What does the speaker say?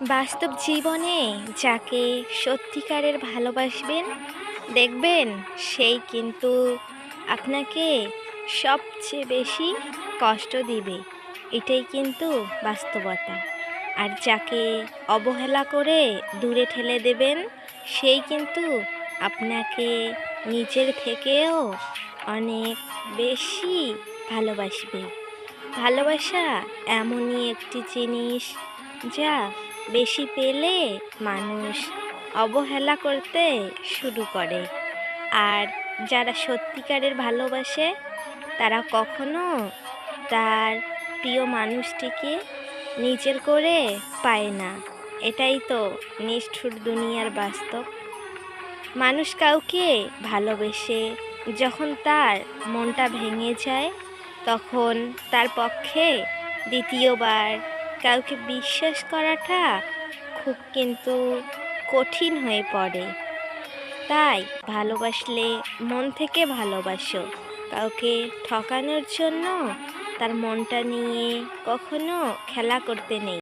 বাস্তব জীবনে যাকে সত্যিকারের ভালোবাসবেন, দেখবেন সেই কিন্তু আপনাকে সবচেয়ে বেশি কষ্ট দিবে। এটাই কিন্তু বাস্তবতা। আর যাকে অবহেলা করে দূরে ঠেলে দেবেন, সেই কিন্তু আপনাকে নিজের থেকেও অনেক বেশি ভালোবাসবে। ভালোবাসা এমনই একটি জিনিস যা বেশি পেলে মানুষ অবহেলা করতে শুরু করে। আর যারা সত্যিকারের ভালোবাসে, তারা কখনো তার প্রিয় মানুষটিকে নিজের করে পায় না। এটাই তো নিষ্ঠুর দুনিয়ার বাস্তব। মানুষ কাউকে ভালোবেসে যখন তার মনটা ভেঙে যায়, তখন তার পক্ষে দ্বিতীয়বার কাউকে বিশ্বাস করাটা খুব কিন্তু কঠিন হয়ে পড়ে। তাই ভালোবাসলে মন থেকে ভালোবাসো। কাউকে ঠকানোর জন্য তার মনটা নিয়ে কখনো খেলা করতে নেই।